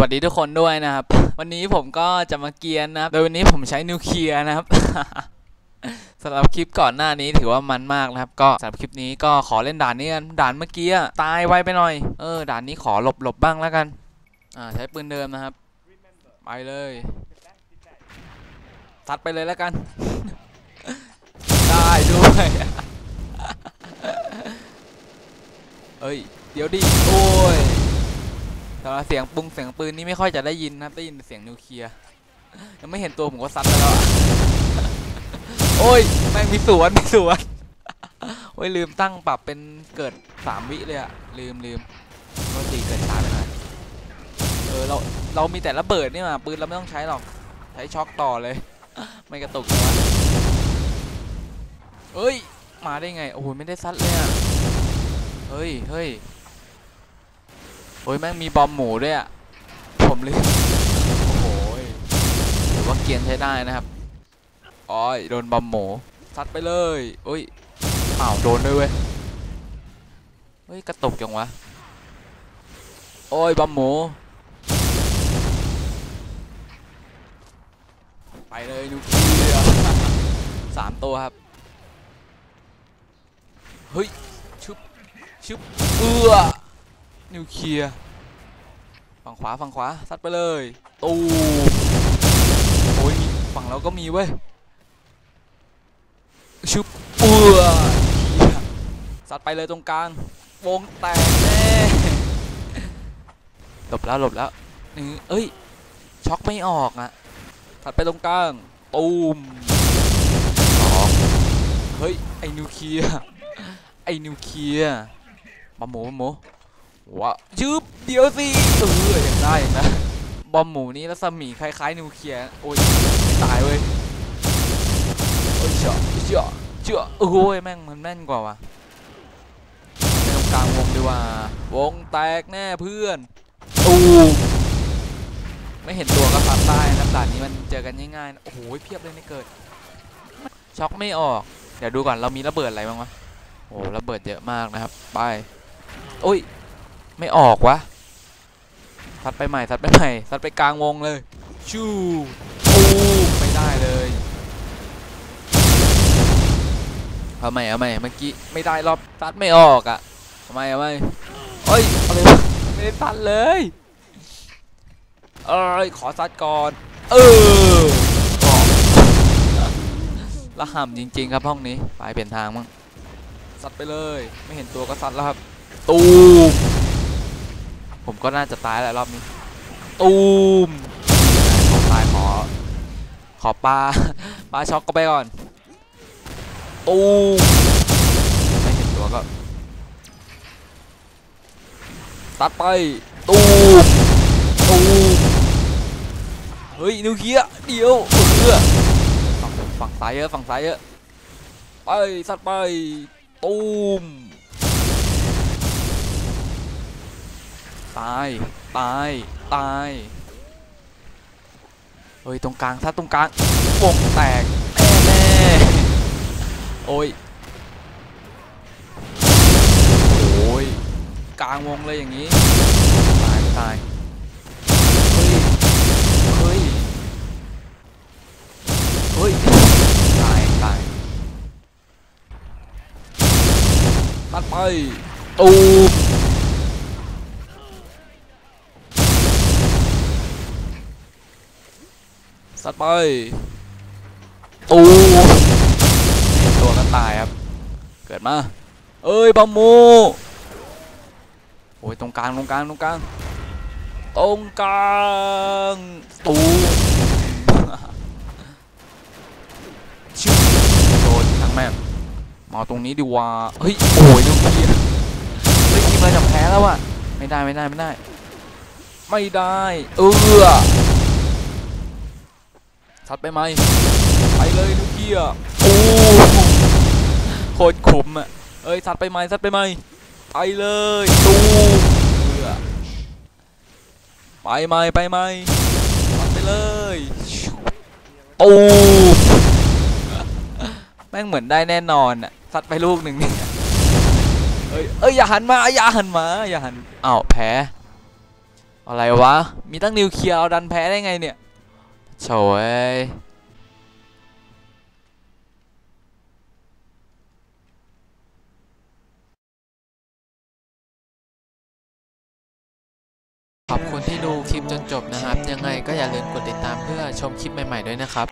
วัสดีทุกคนด้วยนะครับ วันนี้ผมก็จะมาเกียนนะครับ โดยวันนี้ผมใช้นิวเคลียร์นะครับสำหรับคลิปก่อนหน้านี้ถือว่ามันมากนะครับ ก็สำหรับคลิปนี้ก็ขอเล่นด่านนี้กันด่านเมื่อกี้ตายไวไปหน่อย เออด่านนี้ขอหลบหลบบ้างแล้วกัน อ่าใช้ปืนเดิมนะครับ ไปเลยซัดไปเลยแล้วกัน ได้ด้วยเอ้ยเดี๋ยวดิโอ้ย แต่ว่าเสียงปุ้งเสียงปืนนี่ไม่ค่อยจะได้ยินนะได้ยินเสียงนิวเคลียร์ยังไม่เห็นตัวผมก็ซัดไปแล้วอะโอ้ยแม่งมีสวนมีสวนโอ้ยลืมตั้งปรับเป็นเกิดสามวิเลยอะลืมลืมปกติเกิดช้าไปหน่อยเออเราเรามีแต่ระเบิดนี่มาปืนเราไม่ต้องใช้หรอกใช้ช็อคต่อเลย ไม่กระตุกเลยวะเอ้ยมาได้ไงโอ้โหไม่ได้ซัดเลยอะเฮ้ยเฮ้ย โอ้ยแม่งมีบอมหมูด้วยอะ ผมลืมโอ้โหยถือว่าเกรียนใช้ได้นะครับอ้อยโดนบอมหมูซัดไปเลยโอ้ยอ้าวโดนด้วยเว้ยเฮ้ยกระตุกจังวะ โอ้ยบอมหมู ไปเลยนิวเคลียร์สามตัวครับ เฮ้ย ชึบ ชึบ เอื้อ นิวเคลียร์ฝั่งขวาฝั่งขวาซัดไปเลยตูโอ้ยฝั่งเราก็มีเว้ยชุบเปื่อซัดไปเลยตรงกลางวงแตกแน่หลบแล้วหลบแล้วนี่เอ้ยช็อกไม่ออกอะซัดไปตรงกลางตูมสองเฮ้ยไอ้นิวเคลียร์ไอ้นิวเคลียร์มาหมูมาหมู วะยืบเดี๋ยวสิเออยังได้นะบอมหมูนี่รัศมีคล้ายๆนิวเคลียร์โอ้ยตายเว้ยโอ้ยเจาะเจาะเจาะโอ้ยแม่งมันแม่นกว่าวะไปตรงกลางวงดีกว่าวงแตกแน่เพื่อนตูมไม่เห็นตัวก็ฟันได้นะด่านนี้มันเจอกันง่ายๆโอ้โหเพียบเลยไม่เกิดช็อกไม่ออก เดี๋ยวดูก่อนเรามีระเบิดอะไรบ้างวะโอ้ระเบิดเยอะมากนะครับ ไปโอ้ย ไม่ออกวะซัดไปใหม่ซัดไปใหม่ซัดไปกลางวงเลยชูปูไม่ได้เลยเอาใหม่เอาใหม่เมื่อกี้ไม่ได้รอบซัดไม่ออกอะ่ะทำไมเอาใหม่เอ้ยอะไรไม่ได้ซัดเลยเอ้ยขอซัดก่อนเออออกละห่ำจริง ๆ ครับห้องนี้ไปเปลี่ยนทางมั้งซัดไปเลย ไม่เห็นตัวก็ซัดแล้วครับตูม ก็น่าจะตายแหละรอบนี้ ตูมตายขอ ขอปลาปลาช็อกก็ไปก่อน ตูมไม่เห็นตัวก็ ตัดไป ตูมตูมเฮ้ยนิวเคลียเดี๋ยวเออฝั่งฝั่งซ้ายเยอะฝั่งซ้ายเยอะไปสัตว์ไปตูม ตาย ตาย ตาย เฮ้ย ตรงกลาง ถ้าตรงกลางวงแตกแน่แน่โอ้ย โอ้ย กลางวงเลยอย่างนี้ ตาย ตาย เฮ้ย เฮ้ย เฮ้ย ตาย ตาย ตัดไป ตู สัตว์ไปตูตัวก็ตายครับ เกิดมา เอ้ยบอมโมโอ้ยตรงกลางตรงกลางตรงกลางตรงกลางตูชิวโดนทั้งแม่มาตรงนี้ดีกว่าเฮ้ยโอ้ยดูเกียเฮ้ยทีมเราจะแพ้แล้วอะไม่ได้ไม่ได้ไม่ได้ ไม่ได้ เออ ซัดไปไหมไปเลยลูกเกียร์โอ้โคตรขมอะเอ้ยซัดไปไหมซัดไปไหมไปเลยตูเพื่อไปไหมไปไหมซัดไปเลยตูแม่งเหมือนได้แน่นอนอะซัดไปลูกหนึ่งเนี่ยเอ้ยเอ้ยอย่าหันมาอย่าหันมาอย่าหันอ้าวแพ้อะไรวะ มีตั้งนิวเคลียร์เอาดันแพ้ได้ไงเนี่ย โฉยขอบคุณที่ดูคลิปจนจบนะครับ ยังไงก็อย่าลืมกดติดตามเพื่อชมคลิปใหม่ ๆ ด้วยนะครับ